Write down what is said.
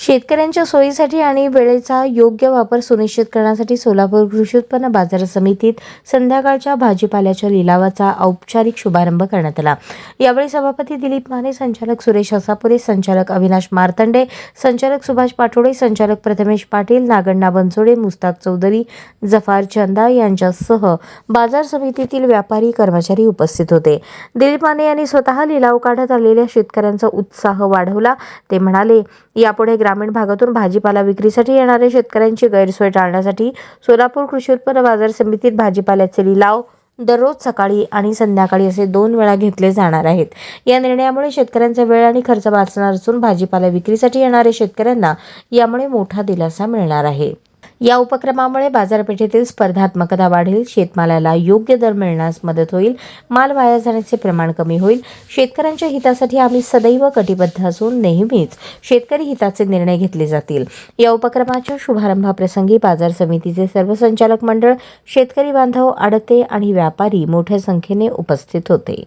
शेतकऱ्यांच्या सोयीसाठी आणि वेळेचा योग्य वापर सुनिश्चित करण्यासाठी सोलापूर कृषी उत्पन्न बाजार समितीत संध्याकाळच्या भाजीपाल्याच्या लिलावाचा औपचारिक शुभारंभ करण्यात आला. यावेळी सभापती दिलीप माने संचालक सुरेश असापुरे संचालक अविनाश मार्तंडे संचालक सुभाष पाटोडे संचालक प्रथमेश पाटील नागण्णा बनसोडे मुस्ताक चौधरी जफार चंदा यांच्यासह बाजार समितीतील व्यापारी कर्मचारी उपस्थित होते. दिलीप माने यांनी स्वतः लिलाव काढत आलेल्या शेतकऱ्यांचा उत्साह वाढवला. ते म्हणाले यापुढे ग्रामीण भागातून भाजीपाला विक्रीसाठी येणाऱ्या शेतकऱ्यांची गैरसोय टाळण्यासाठी सोलापूर कृषी उत्पन्न बाजार समितीत भाजीपाल्याचे लिलाव दररोज सकाळी आणि संध्याकाळी असे दोन वेळा घेतले जाणार आहेत. या निर्णयामुळे शेतकऱ्यांचा वेळ आणि खर्च वाचणार असून भाजीपाला विक्रीसाठी येणाऱ्या शेतकऱ्यांना यामुळे मोठा दिलासा मिळणार आहे. या उपक्रमामुळे बाजारपेठेतील स्पर्धात्मकता वाढेल शेतमालाला योग्य दर मिळण्यास मदत होईल माल वाया जाण्याचे प्रमाण कमी होईल. शेतकऱ्यांच्या हितासाठी आम्ही सदैव कटिबद्ध असून नेहमीच शेतकरी हिताचे निर्णय घेतले जातील. या उपक्रमाच्या शुभारंभाप्रसंगी बाजार समितीचे सर्व संचालक मंडळ शेतकरी बांधव आडते आणि व्यापारी मोठ्या संख्येने उपस्थित होते.